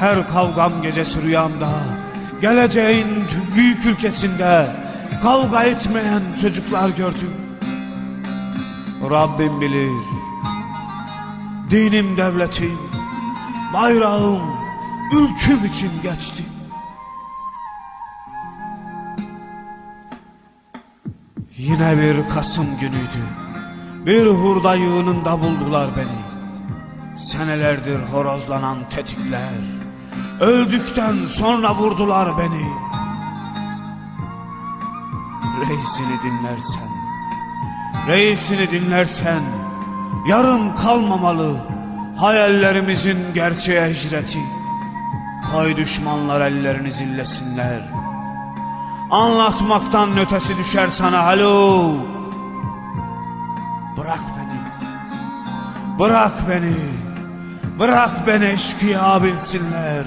Her kavgam gecesi rüyamda. Geleceğin büyük ülkesinde Kavga etmeyen çocuklar gördüm. Rabbim bilir Dinim devletim Bayrağım Ülküm için geçti. Yine bir Kasım günüydü. Bir hurda yığınında buldular beni. Senelerdir horozlanan tetikler Öldükten sonra vurdular beni. Reisini dinlersen Reisini dinlersen Yarım kalmamalı Hayallerimizin gerçeğe hicreti. Kay düşmanlar ellerini zillesinler. Anlatmaktan ötesi düşer sana halo Bırak beni. Bırak beni Bırak beni eşkıya bilsinler